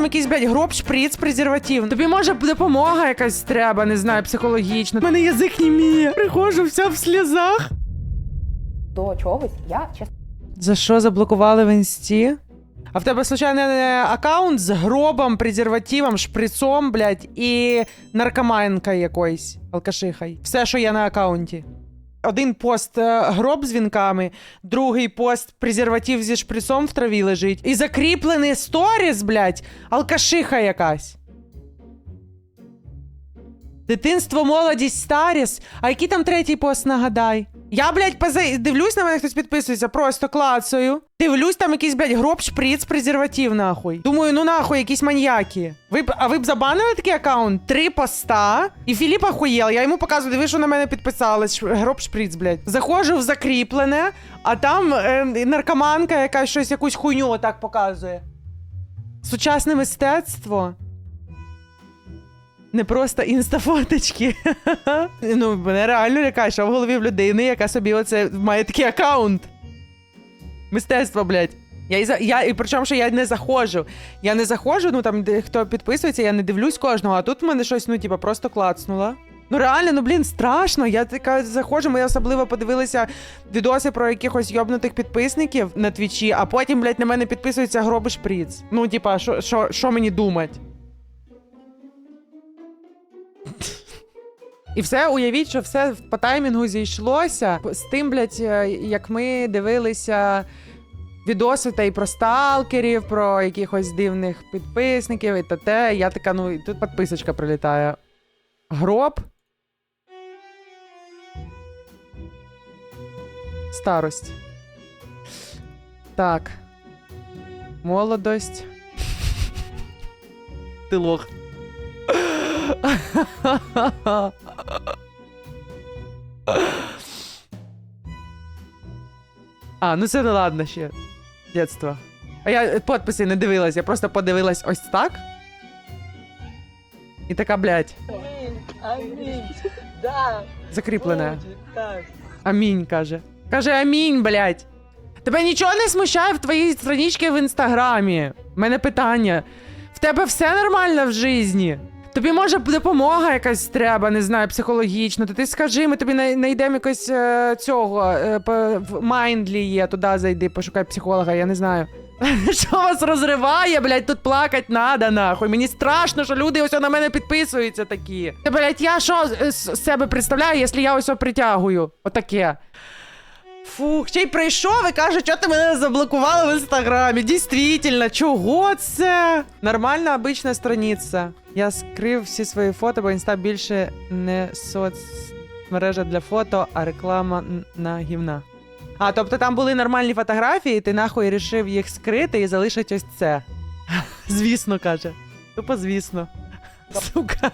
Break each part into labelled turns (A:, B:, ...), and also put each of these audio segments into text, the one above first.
A: там якийсь, блядь, гроб, шприц, презерватив. Тобі може допомога якась треба, не знаю, психологічна. У мене язик німіє. Приходжу вся в сльозах.
B: до чогось, я чесно
A: За що заблокували в інсті? А в тебе, случайно, не аккаунт з гробом, презервативом, шприцом, блядь, і наркоманкою якоюсь, алкашихой. Все, що є на аккаунті. Один пост е, гроб з вінками, другий пост презерватив зі шприцом в траві лежить. І закріплений сторіс, блядь, алкашиха якась. Дитинство, молодість, старість. А який там третій пост, нагадай? Я, блядь, поза... дивлюсь на мене, хтось підписується, просто клацаю. Дивлюсь, там якийсь, блядь, гроб, шприц, презерватив, нахуй. Думаю, ну нахуй, якісь маньяки. Ви б, а ви б забанили такий аккаунт? Три поста. І Філіп охуєл. Я йому показую, диви, що на мене підписалось. Ш- Гроб, шприц, блядь. Заходжу в закріплене, а там е, наркоманка якась щось, якусь хуйню отак показує. Сучасне мистецтво. Не просто інстафоточки. ну, мене реально лякає, що в голові в людини, яка собі оце має такий аккаунт. Мистецтво, блядь. Я і, за, я, і причому, що я не заходжу. Я не заходжу, ну там де хто підписується, я не дивлюсь кожного, а тут в мене щось, ну, типа, просто клацнуло. Ну реально, ну блін, страшно. Я така заходжу, ми особливо подивилися відоси про якихось йобнутих підписників на твічі, а потім, блядь, на мене підписується гроби шприц. Ну, типа, що, мені думать? І все, уявіть, що все по таймінгу зійшлося з тим, блядь, е, як ми дивилися відоси та й про сталкерів, про якихось дивних підписників і те. Я така, ну, тут підписочка прилітає. Гроб. Старость. Так. Молодость. Ти лох. А, ну це не ладно ще. Дєтство. А я е, подписи не дивилась, я просто подивилась ось так. І така, блядь,
C: Амінь, амінь. Да.
A: закріплене.
C: Боже,
A: Амінь, каже. Каже амінь, блядь. Тебе нічого не смущає в твоїй страничці в інстаграмі. У мене питання. В тебе все нормально в житті? Тобі може допомога якась треба, не знаю, психологічно. То ти скажи, ми тобі знайдемо якось е, цього. Е, в Майндлі є, туди зайди, пошукай психолога, я не знаю. Що вас розриває, блядь, тут плакать надо, нахуй. Мені страшно, що люди ось на мене підписуються такі. Та, блядь, я що з себе представляю, якщо я ось притягую? Отаке. Фух, ще й прийшов і каже, що ти мене заблокувала в інстаграмі. Дійсно, чого це? Нормальна обична страниця. Я скрив всі свої фото, бо інста більше не соцмережа для фото, а реклама на гівна. А, тобто там були нормальні фотографії, і ти нахуй рішив їх скрити і залишити ось це. Звісно, каже. Тупо звісно. Сука,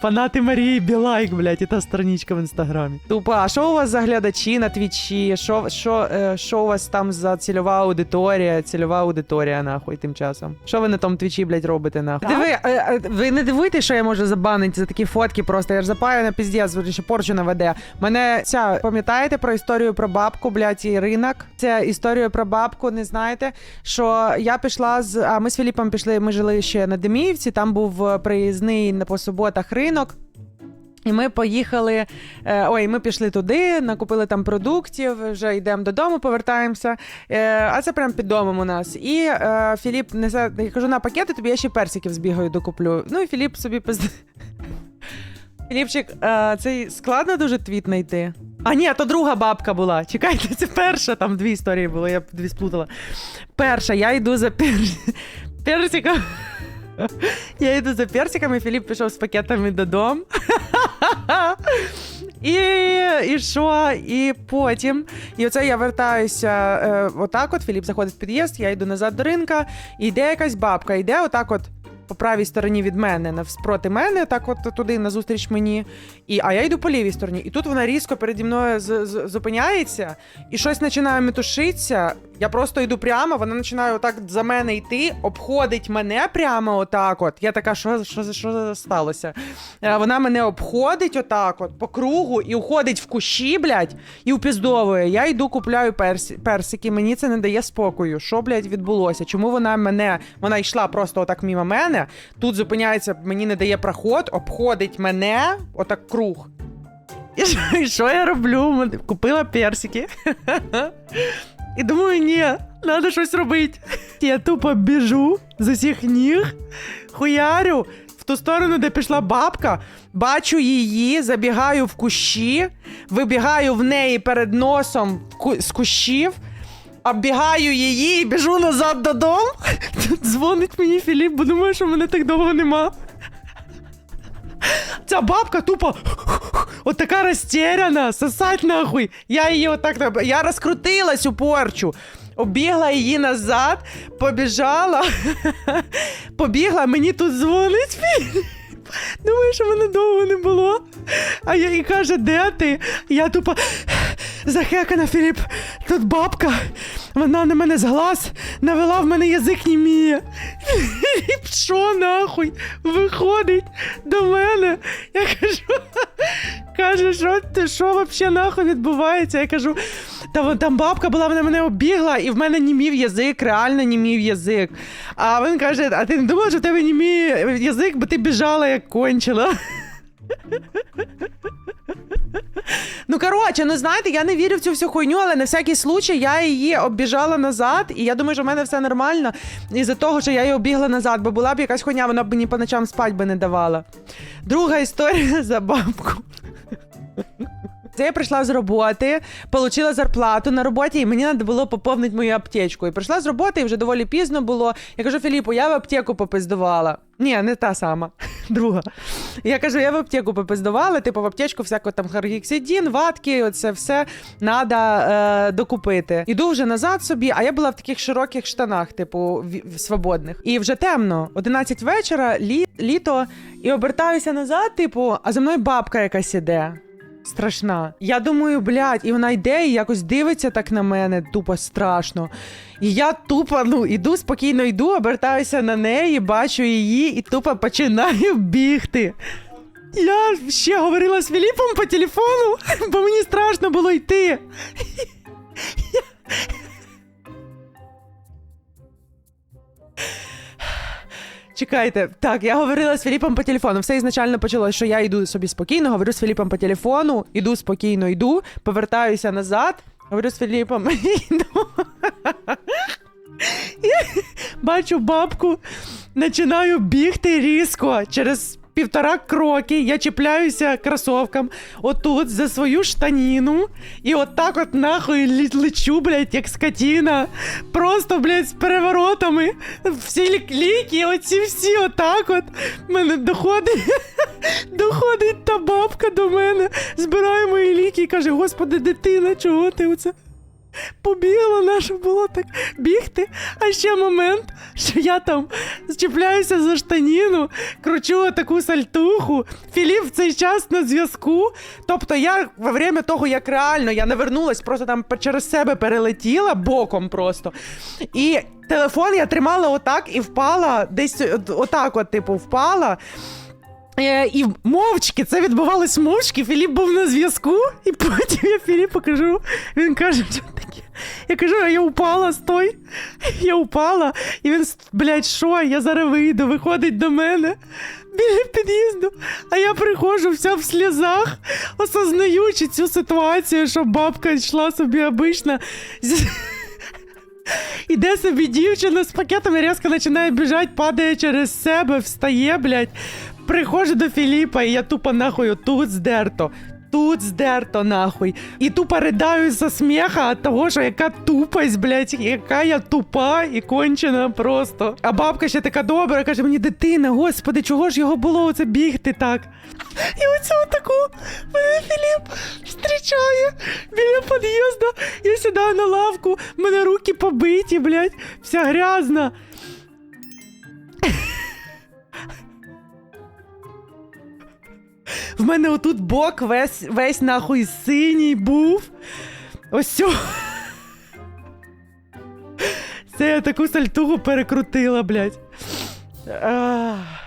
A: фанати Марії Білайк, блядь, і та страничка в інстаграмі. Тупо, а що у вас за глядачі на твічі? Що, що, е, що у вас там за цільова аудиторія? Цільова аудиторія, нахуй, тим часом. Що ви на тому твічі, блядь, робите, нахуй? Диви, е, е, ви не дивуєте, що я можу забанити за такі фотки просто. Я ж запаю на піздець, що порчу наведе. Мене ця, пам'ятаєте про історію про бабку, блядь, і ринок? Це історію про бабку, не знаєте? Що я пішла з. А ми з Філіпом пішли, ми жили ще на Деміївці, там був е, приїзний на- по суботах ринок. І ми поїхали. Е, ой, ми пішли туди, накупили там продуктів, вже йдемо додому, повертаємося. Е, а це прямо під домом у нас. І е, Філіп несе, я кажу, на пакети тобі я ще персиків збігаю, докуплю. Ну і Філіп собі пизд... Філіпчик, цей складно дуже твіт знайти. А ні, то друга бабка була. Чекайте, це перша, там дві історії були, я дві сплутала. Перша, я йду за пер... персиком. Я йду за персиками, Філіп пішов з пакетами додому. І, і що? І потім. І оце я вертаюся е, отак от. Філіп заходить в під'їзд, я йду назад до ринка, і йде якась бабка, йде отак от. По правій стороні від мене, навспроти мене, так от туди назустріч мені. І, а я йду по лівій стороні. І тут вона різко переді мною з- з- зупиняється і щось починає метушитися. Я просто йду прямо, вона починає отак за мене йти, обходить мене прямо отак. От. Я така, що, що, що сталося? Е, Вона мене обходить отак, от по кругу, і уходить в кущі, блядь, і упіздовує. Я йду, купляю персі, персики, мені це не дає спокою. Що, блядь, відбулося? Чому вона мене, вона йшла просто отак мимо мене, тут зупиняється, мені не дає проход, обходить мене, отак круг. І що я роблю? Купила персики. І думаю, ні, треба щось робити. Я тупо біжу з усіх ніг, хуярю в ту сторону, де пішла бабка, бачу її, забігаю в кущі, вибігаю в неї перед носом з кущів. Оббігаю її і біжу назад додому. Дзвонить мені Філіп, бо думає, що мене так довго нема. Ця бабка тупо от така розтеряна, сосать нахуй. Я її отак я розкрутилась у порчу. Обігла її назад, побіжала, побігла, мені тут дзвонить Думаю, що мене довго не було. А я і каже, де ти? Я тупо захекана, Філіп. Тут бабка. Вона на мене з глаз навела в мене язик німіє. Філіп, що нахуй? Виходить до мене. Я кажу, каже, що ти що взагалі нахуй відбувається? Я кажу, та там бабка була, вона мене обігла, і в мене німів язик, реально німів язик. А він каже: а ти не думала, що в тебе німів язик, бо ти біжала як кончила. Ну, коротше, ну знаєте, я не вірю в цю всю хуйню, але на всякий случай я її оббіжала назад, і я думаю, що в мене все нормально. Із-за того, що я її обігла назад, бо була б якась хуйня, вона б мені по ночам спать би не давала. Друга історія за бабку. Це я прийшла з роботи, отримала зарплату на роботі, і мені треба було поповнити мою аптечку. І прийшла з роботи, і вже доволі пізно було. Я кажу, Філіпу, я в аптеку попиздувала. Ні, не та сама, друга. Я кажу, я в аптеку попиздувала, типу в аптечку всяко там харгіксидін, ватки, оце все треба е, докупити. Іду вже назад собі, а я була в таких широких штанах, типу, в, свободних. І вже темно, 11 вечора, лі, літо, і обертаюся назад, типу, а за мною бабка якась іде. Страшна. Я думаю, блядь, і вона йде і якось дивиться так на мене, тупо страшно. І я тупо, ну, іду спокійно йду, обертаюся на неї, бачу її і тупо починаю бігти. Я ще говорила з Філіпом по телефону, бо мені страшно було йти. Чекайте, так, я говорила з Філіпом по телефону. Все ізначально почалось, що я йду собі спокійно, говорю з Філіпом по телефону, іду спокійно, йду, повертаюся назад, говорю з Філіпом, йду. Я Бачу бабку, починаю бігти різко через півтора кроки. Я чіпляюся кросовкам отут за свою штаніну. І отак от нахуй лі- лечу, блядь, як скотіна. Просто, блядь, з переворотами. Всі лік- ліки, оці всі отак от. Мене доходить. Доходить та бабка до мене, збирає мої ліки і каже: Господи, дитина, чого ти оце? Побігла наша було так бігти. А ще момент, що я там зчіпляюся за штаніну, кручу таку сальтуху. Філіп в цей час на зв'язку. Тобто я во время того, як реально я не вернулась, просто там через себе перелетіла боком просто. І телефон я тримала отак і впала, десь отак, от, типу, впала. Е, і мовчки, це відбувалось мовчки. Філіп був на зв'язку, і потім я Філіпу кажу, він каже, що таке. Я кажу, а я упала, стой. Я упала. І він, блядь, що? Я зараз вийду, виходить до мене біля під'їзду. А я приходжу вся в сльозах, осознаючи цю ситуацію, що бабка йшла собі обична. Іде собі дівчина з пакетом і різко починає біжати, падає через себе, встає, блядь. Приходжу до Філіпа, і я тупо нахуй тут здерто. Тут здерто нахуй. І тупо ридаю за сміха від того, що яка тупость, блядь, яка я тупа і кончена просто. А бабка ще така добра, каже мені, дитина, господи, чого ж його було оце бігти так? І оцю таку мене Філіп зустрічає біля під'їзду. Я сідаю на лавку, мене руки побиті, блядь, вся грязна. В мене отут бок весь, весь нахуй синій був. Ось цю. Це я таку сальтугу перекрутила, блядь. Ах.